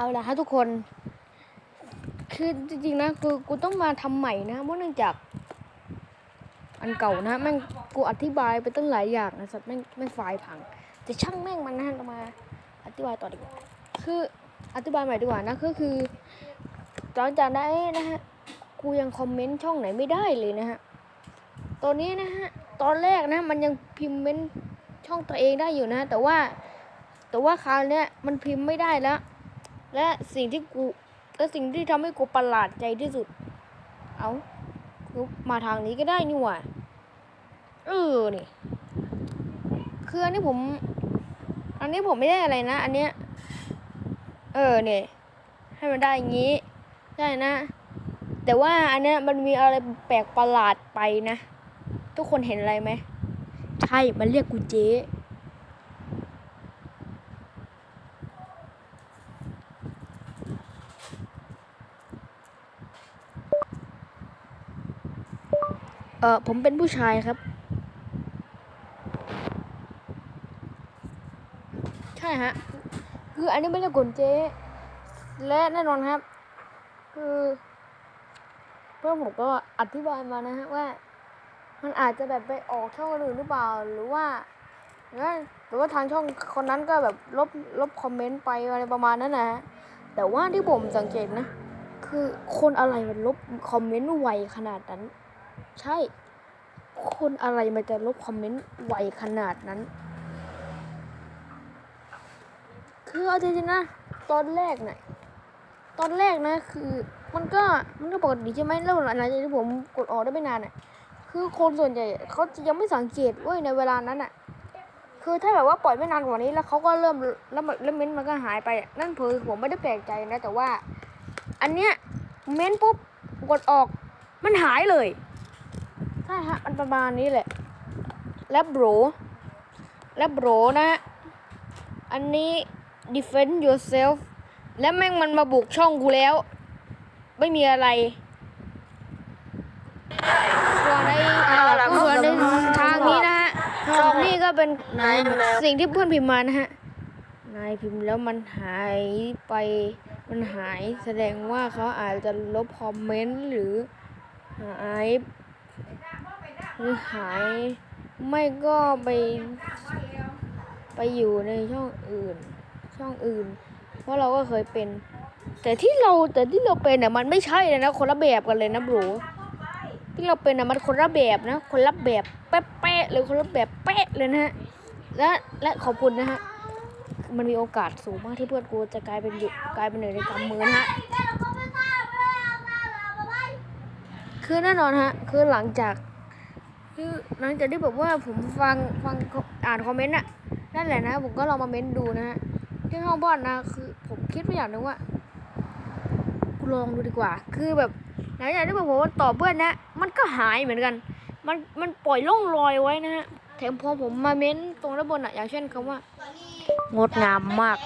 เอาละฮะทุกคน คือจริงๆนะคือกูต้องมาทำใหม่นะเพราะเนื่องจาก อันเก่านะแม่งกูอธิบายไปตั้งหลายอย่างนะสัตว์แม่งแม่งไฟล์พังแต่ช่างแม่งมันนะเรามาอธิบายต่อดีกว่าคืออธิบายใหม่ดีกว่านะก็คือหลังจากนั้นนะฮะกูยังคอมเมนต์ช่องไหนไม่ได้เลยนะฮะตอนนี้นะฮะตอนแรกนะ มันยังพิมพ์เมนต์ช่องตัวเองได้อยู่นะ แต่ว่าแต่ว่าคราวเนี้ยมันพิมพ์ไม่ได้แล้ว และสิ่งที่กูและสิ่งที่ทำให้กูประหลาดใจที่สุด เอากูมาทางนี้ก็ได้นี่หว่าเออนี่คืออันนี้ผม อันนี้ผมไม่ได้อะไรนะ อันเนี้ย เออเนี่ยให้มันได้อย่างนี้ได้นะ แต่ว่าอันเนี้ยมันมีอะไรแปลกประหลาดไปนะ ทุกคนเห็นอะไรไหม ใช่ มันเรียกกูเจ๊ เออผมเป็นผู้ชายครับ ใช่ฮะ คืออันนี้ไม่ใช่กลเจ๊ และแน่นอนครับ คือ เพื่อนผมก็อธิบายมานะฮะว่า มันอาจจะแบบไปออกช่องอื่นหรือเปล่า หรือว่าหรือว่าหรือว่าทางช่องคนนั้นก็แบบลบลบคอมเมนต์ไปอะไรประมาณนั้นนะฮะ แต่ว่าที่ผมสังเกตนะ คือคนอะไรมันลบคอมเมนต์ไวขนาดนั้น ใช่ คนอะไรมันจะลบคอมเมนต์ไวขนาดนั้น คือเอาจริงๆนะ ตอนแรกเนี่ยตอนแรกนะ คือมันก็มันก็ปกติใช่ไหมแล้วหลังจากที่ผมกดออกได้ไม่นานน่ะ คือคนส่วนใหญ่เขาจะยังไม่สังเกตเว้ยในเวลานั้นน่ะ คือถ้าแบบว่าปล่อยไม่นานกว่านี้แล้วเขาก็เริ่มแล้วมันแล้วเม้นมันก็หายไป นั่นคือผมไม่ได้แปลกใจนะ แต่ว่า อันเนี้ยเม้นต์ปุ๊บกดออกมันหายเลย ใช่ฮะมันประมาณนี้แหละ และโบรและโบรนะฮะอันนี้ defend yourself และแม่งมันมาบุกช่องกูแล้ว ไม่มีอะไรส่วนในส่วนในทางนี้นะฮะนี่ก็เป็นสิ่งที่เพื่อนพิมพ์มานะฮะนายพิมพ์แล้วมันหายไปมันหายแสดงว่าเขาอาจจะลบคอมเมนต์หรือหาย หรือหาย ไม่ก็ไปไปอยู่ในช่องอื่น ช่องอื่น เพราะเราก็เคยเป็น แต่ที่เราแต่ที่เราเป็นเนี่ยมันไม่ใช่เลยนะคนละแบบกันเลยนะบรูที่เราเป็นน่ะมันคนละแบบนะ คนละแบบเป๊ะๆเลยคนละแบบเป๊ะเลยนะฮะและและขอบคุณนะฮะมันมีโอกาสสูงมากที่เพื่อนกูจะกลายเป็นอยู่กลายเป็นหนึ่งในกำมือนะฮะคือแน่นอนฮะคือหลังจาก คือหลังจากที่แบบว่าผมฟังฟังอ่านคอมเมนต์อะนั่นแหละนะ ผมก็ลองมาเม้นดูนะฮะที่ห้องบอดนะคือ ผมคิดไปอย่างนึงว่ากูลองดูดีกว่า คือแบบหลังจากที่ผมว่าตอบเพื่อนนะ มันก็หายเหมือนกัน มันมันปล่อยร่องรอยไว้นะฮะแถมพอผมมาเม้นตรงด้านบนอะอย่างเช่นคำว่า งดงามมาก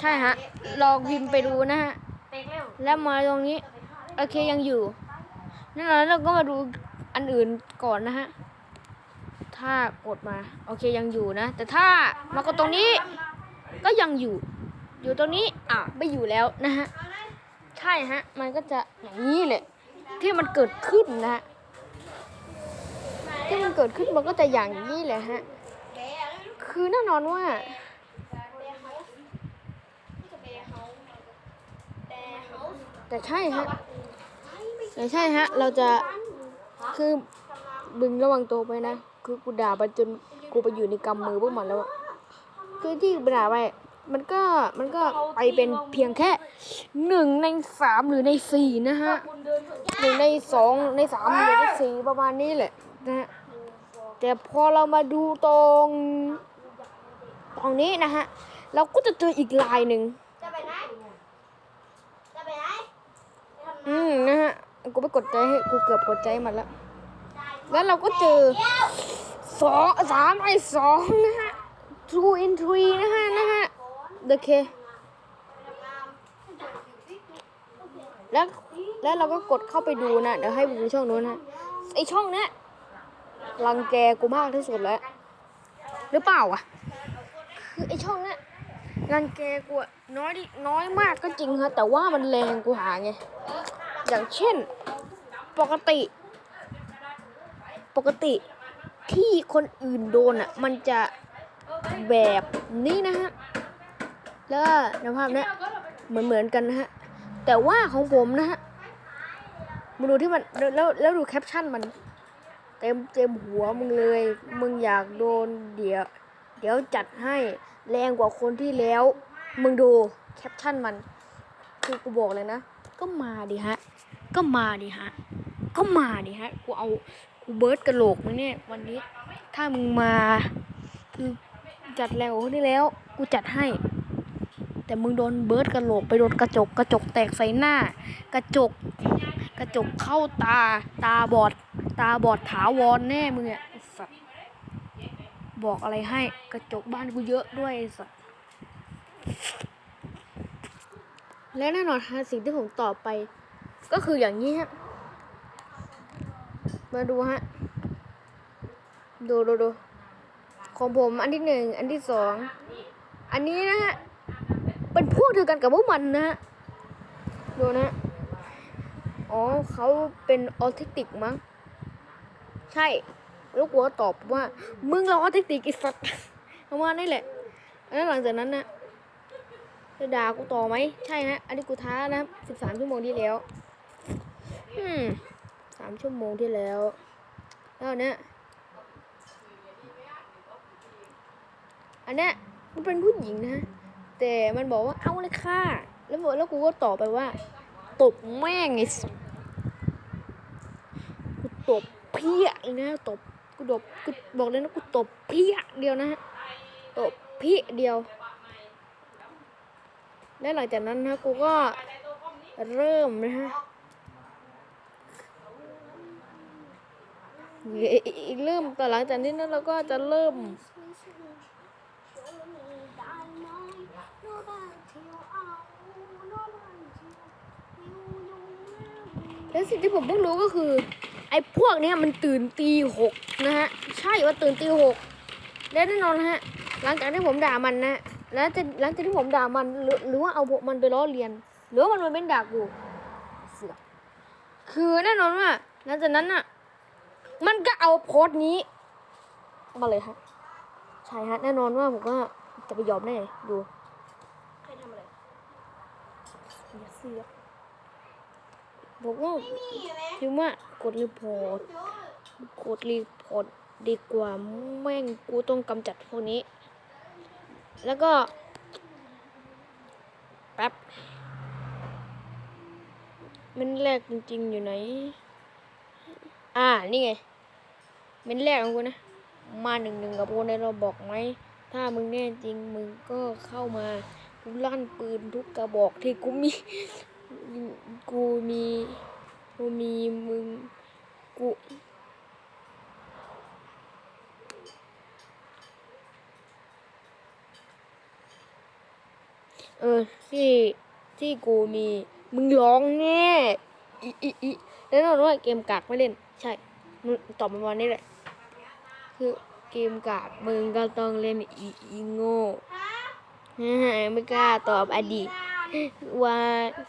ใช่ฮะลองพิมพ์ไปดูนะฮะแล้วมาตรงนี้โอเคยังอยู่ นั่นแหละเราก็มาดูอันอื่นก่อนนะฮะ ถ้ากดมา โอเคยังอยู่นะ แต่ถ้ามากดตรงนี้ ก็ยังอยู่ อยู่ตรงนี้ อะไม่อยู่แล้วนะฮะ ใช่ฮะ มันก็จะอย่างนี้แหละที่มันเกิดขึ้นนะฮะ ที่มันเกิดขึ้นมันก็จะอย่างนี้แหละฮะ คือแน่นอนว่าแต่ใช่ฮะ แต่ใช่ฮะ เราจะคือบึงระวังตัวไปนะ คือกูด่าไปจนกูไปอยู่ในกำมือพวกมันแล้วอะคือที่ด่าไปมันก็มันก็ไปเป็นเพียงแค่หนึ่งในสามหรือในสี่นะฮะหนึ่งในสองในสามหรือในสี่ประมาณนี้แหละนะฮะแต่พอเรามาดูตรงตรงนี้นะฮะ เราก็จะเจออีกลายหนึ่งจะไปไหนจะไปไหนอืมนะฮะ กูไปกดใจให้กูเกือบกดใจมันแล้ว แล้วเราก็เจอสองสามไอ้สองนะฮะ two in three นะฮะนะฮะ the K แล้วแล้วเราก็กดเข้าไปดูนะ เดี๋ยวให้ดูช่องนู้นนะไอช่องเนี้ยรังแกกูมากที่สุดแล้ว หรือเปล่าอะ คือไอช่องเนี้ยรังแกกูอะน้อยดิน้อยมากก็จริงฮะแต่ว่ามันแรงกูหาไง อย่างเช่น ปกติ ปกติที่คนอื่นโดนอะ มันจะแบบนี้นะฮะ แล้วก็ในภาพนี้เหมือนเหมือนกันนะฮะ แต่ว่าของผมนะฮะมึงดูที่มันแล้วแล้วแล้วดูแคปชั่นมัน เต็มเต็มหัวมึงเลย มึงอยากโดนเดี๋ยว เดี๋ยวจัดให้แรงกว่าคนที่แล้ว มึงดูแคปชั่นมัน คือกูบอกเลยนะ ก็มาดิฮะ ก็มาดิฮะ ก็มาดิฮะ กูเอา กูเบิร์ดกระโหลกมึงเนี่ยวันนี้ ถ้ามึงมาคือจัดแรงกว่าคนที่แล้ว กูจัดให้ แต่มึงโดนเบิร์ดกระโหลกไปโดนกระจก กระจกแตกใส่หน้า กระจก กระจกเข้าตา ตาบอด ตาบอดถาวรแน่มึงอะสัตว์บอกอะไรให้ กระจกบ้านกูเยอะด้วยสัตว์ และแน่นอนฮะสิ่งที่ผมตอบไป ก็คืออย่างนี้ฮะ มาดูฮะ ดูดูดูของผมอันที่หนึ่งอันที่สองอันนี้นะฮะ เป็นพวกเดียวกันกับพวกมันนะฮะ ดูนะฮะอ๋อเขาเป็นออทิสติกมั้ง ใช่ล้วกูก็ตอบว่า มึงเราออทิสติกอีสัตว์ประมาณนี้แหละ แล้วหลังจากนั้นนะ จะด่ากูต่อไหม ใช่ฮะ อันนี้กูท้านะสิบสามชั่วโมงที่แล้ว อืมสามชั่วโมงที่แล้ว แล้วเนี้ยอันเนี้ยมันเป็นผู้หญิงนะ แต่มันบอกว่าเอาเลยค่ะ แล้วบอกแล้วกูก็ตอบไปว่า ตบแม่งไอ้สัสกูตบเพี้ยเลยนะตบกูตบกูบอกเลยนะกูตบเพี้ยเดียวนะฮะตบเพี้ยเดียว และหลังจากนั้นนะกูก็เริ่มนะฮะเริ่มแต่หลังจากนี้นะเราก็จะเริ่มแล้วสิ่งที่ผมเพิ่งรู้ก็คือ ไอ้พวกนี้มันตื่นตีหกนะฮะ ใช่ว่าตื่นตีหกและแน่นอนนะฮะ หลังจากที่ผมด่ามันนะ แล้วจะหลังจากที่ผมด่ามันหรือหรือว่าเอามันไปล้อเลียน หรือว่ามันมาเป็นด่ากูเสือกคือแน่นอนว่าหลังจากนั้นน่ะ มันก็เอาโพสต์นี้ มาเลยฮะใช่ฮะแน่นอนว่าผมก็จะไปยอมแน่ดูใครทำอะไรอย่าเสือกบอกว่านี่ไหมพิมพ์ว่ากดรีพอร์ตกดรีพอร์ตดีกว่าแม่งกูต้องกำจัดพวกนี้ แล้วก็ แป๊บ มันแรกจริง ๆ อยู่ไหน อ่า นี่ไงมันแรกของกูนะ มาหนึ่งหนึ่งกับโปในเราบอกไหม ถ้ามึงแน่จริง มึงก็เข้ามากูลั่นปืนทุกกระบอกที่กูมี กูมี กูมีมึง กู เออที่ที่กูมีมึงร้องแน่อีอีอีแล้วนอนว่าเกมกากไม่เล่น ใช่มึงตอบมาวันนี้แหละคือเกมกากมึงก็ต้องเล่นอีอีโง่ไม่กล้าตอบอดีตว่า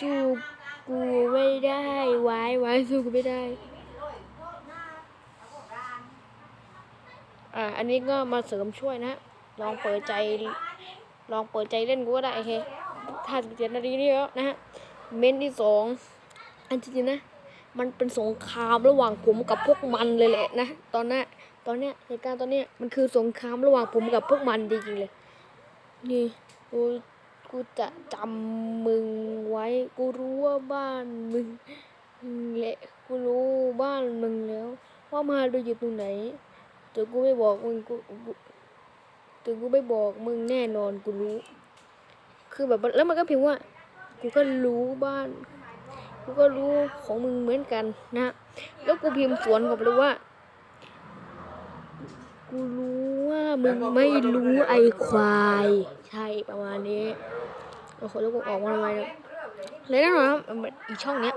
สู้กูไม่ได้ไว้ไว้สู้กูไม่ได้อะอันนี้ก็มาเสริมช่วยนะ ลองเปิดใจ ลองเปิดใจเล่นกูก็ได้โอเคถ้าเจ็ดนาทีนี้แล้วนะฮะ เมนที่สองอันจริงๆนะ มันเป็นสงครามระหว่างผมกับพวกมันเลยแหละนะ ตอนนั้นตอนเนี้ยเหตุการณ์ตอนเนี้ยมันคือสงครามระหว่างผมกับพวกมันจริงๆเลย นี่กูกูจะจำมึงไว้ กูรู้ว่าบ้านมึงและกูรู้บ้านมึงแล้ว ว่ามาดูอยู่ตรงไหนแต่กูไม่บอกมึงกู กูแต่กูไม่บอกมึงแน่นอนกูรู้ คือแบบแล้วมันก็พิมพ์ว่า กูก็รู้บ้าน กูก็รู้ของมึงเหมือนกันนะ แล้วกูพิมพ์สวนกลับเลยว่า กูรู้ว่ามึงไม่รู้ไอควาย ใช่ประมาณนี้โอ้โหแล้วกูออกมาทำไมเนี่ยเลยแน่นอนครับอีช่องเนี้ย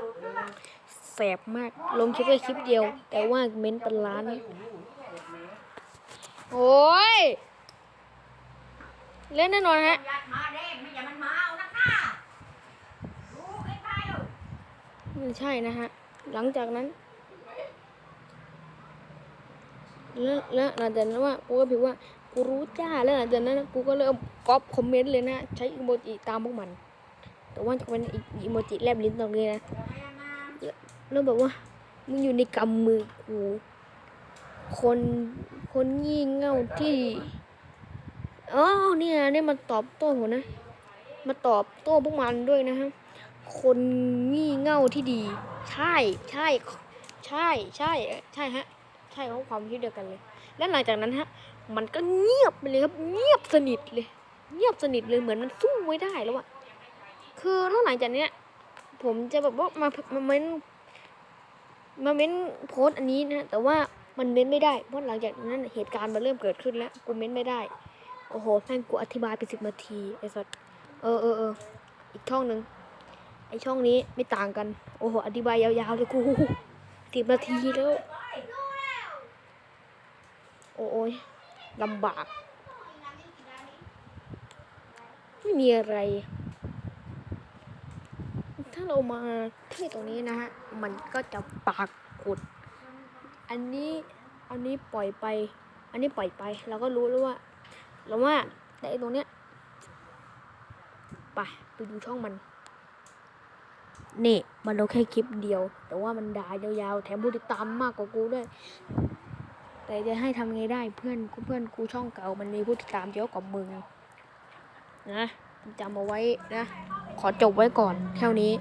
แสบมาก ลงคลิปแค่คลิปเดียว แต่ว่าเม้นต์เป็นล้าน โอ้ย เล่นแน่นอนฮะยัดมาเด้งไม่อย่ามันมาเอานะค่ะดูไอ้ไปลูกไม่ใช่นะฮะ หลังจากนั้นแล้วแล้วหลังจากนั้นว่ากูก็พิมพ์ว่ากูรู้จ้าแล้วหลังจากนั้นกูก็เริ่มก๊อปคอมเมนต์เลยนะใช้อีโมจิตามพวกมัน แต่ว่าจะเป็นอีอีโมจิแลบลิ้นตรงนี้นะแล้วแบบว่ามึงอยู่ในกำมือกู คนคนงี่เง่าที่ อ๋อเนี่ยเนี่ยมาตอบโต้ผมนะ มาตอบโต้พวกมันด้วยนะฮะ คนงี่เง่าที่ดี ใช่ใช่ใช่ใช่ใช่ฮะ ใช่เขาความคิดเดียวกันเลย แล้วหลังจากนั้นฮะ มันก็เงียบไปเลยครับ เงียบสนิทเลย เงียบสนิทเลยเหมือนมันสู้ไม่ได้แล้วอะคือแล้วหลังจากเนี้ย ผมจะแบบว่ามามาเม้นมาเม้นโพสต์อันนี้นะ แต่ว่ามันเม้นไม่ได้ เพราะหลังจากนั้นเหตุการณ์มันเริ่มเกิดขึ้นแล้ว กูเม้นไม่ได้ โอ้โหแม่งกูอธิบายไปสิบนาทีไอ้สัสเออเออเอออีกช่องหนึ่งไอช่องนี้ไม่ต่างกัน โอ้โห อธิบายยาวๆเลยกูสิบนาทีแล้ว โอ้ยลำบาก ไม่มีอะไร ถ้าเรามาที่ตรงนี้นะฮะ มันก็จะปากฏอันนี้ อันนี้ปล่อยไป อันนี้ปล่อยไป เราก็รู้แล้วว่า แล้วว่าแต่ไอ้ตรงเนี้ยไปไปดูช่องมัน นี่มันเราแค่คลิปเดียว แต่ว่ามันด่ายาวๆ แถมผู้ติดตามมากกว่ากูด้วย แต่จะให้ทำไงได้เพื่อนกูเพื่อนกูช่องเก่ามันมีผู้ติดตามเยอะกว่ามึงนะจำเอาไว้นะ ขอจบไว้ก่อนเท่านี้